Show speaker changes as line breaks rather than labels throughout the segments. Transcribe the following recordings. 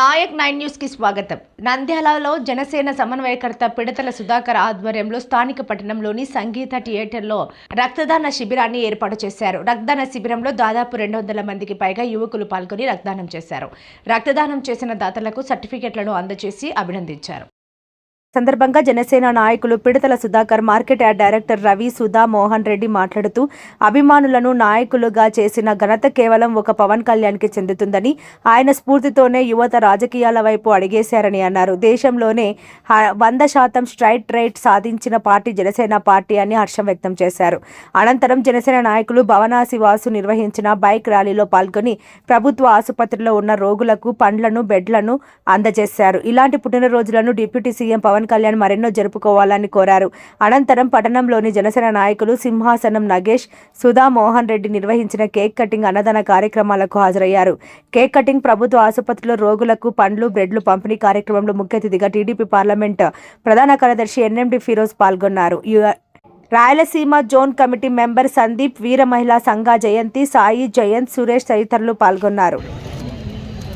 Naik nine న్యూస్కి స్వాగతం. నంద్యాలలో జనసేన సమన్వయకర్త పిడతల సుధాకర్ ఆధ్వర్యంలో స్థానిక పట్టణంలోని సంగీత థియేటర్లో రక్తదాన శిబిరాన్ని ఏర్పాటు చేశారు. రక్తదాన శిబిరంలో దాదాపు రెండు వందల మందికి పైగా యువకులు పాల్గొని రక్తదానం చేశారు. రక్తదానం చేసిన దాతలకు సర్టిఫికెట్లను అందజేసి అభినందించారు. సందర్భంగా జనసేన నాయకులు Pidathala Sudhakar market yard director Ravi Sudha Mohan Reddy మాట్లాడుతూ అభిమానులను నాయకులుగా చేసిన ఘనత కేవలం ఒక పవన్ కళ్యాణ్కి చెందుతుందని ఆయన స్ఫూర్తితోనే యువత రాజకీయాల వైపు అడిగేశారని అన్నారు. దేశంలోనే వంద శాతం స్ట్రైట్ రైట్ సాధించిన పార్టీ జనసేన పార్టీ అని హర్షం వ్యక్తం చేశారు. అనంతరం జనసేన నాయకులు భవనాసి వాసు నిర్వహించిన బైక్ ర్యాలీలో పాల్గొని ప్రభుత్వ ఆసుపత్రిలో ఉన్న రోగులకు పండ్లను బెడ్లను అందజేశారు. ఇలాంటి పుట్టినరోజులను డిప్యూటీ సీఎం పవన్ కళ్యాణ్ మరెన్నో జరుపుకోవాలని కోరారు. అనంతరం పట్టణంలోని జనసేన నాయకులు సింహాసనం నగేష్ సుధా మోహన్ రెడ్డి నిర్వహించిన కేక్ కటింగ్ అన్నదాన కార్యక్రమాలకు హాజరయ్యారు. కేక్ కటింగ్ ప్రభుత్వ ఆసుపత్రిలో రోగులకు పండ్లు బ్రెడ్లు పంపిణీ కార్యక్రమంలో ముఖ్య అతిథిగా టీడీపీ పార్లమెంట్ ప్రధాన కార్యదర్శి ఎన్ఎండి ఫిరోజ్ పాల్గొన్నారు. Rayalaseema zone committee member Sandeep Veera మహిళా సంఘ జయంతి సాయి జయంత్ సురేష్ తదితరులు పాల్గొన్నారు.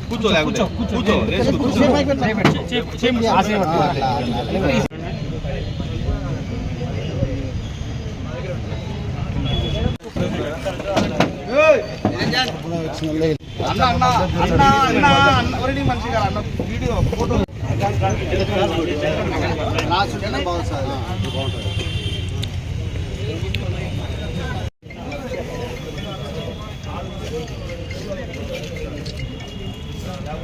కూర్చో లేకుంటే కూర్చో లేచి కూర్చో అన్న అన్న అన్న అన్న అన్న ఒరేయ్ మనిషి గారు అన్న వీడియో ఫోటో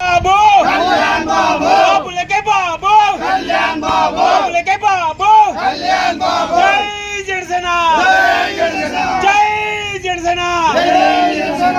బాబు కళ్యాణ్ బాబు బాబులకే బాబు కళ్యాణ్ బాబు బాబులకే బాబు కళ్యాణ్ బాబు జై జనసేన జై జనసేన జై జనసేన జై జనసేన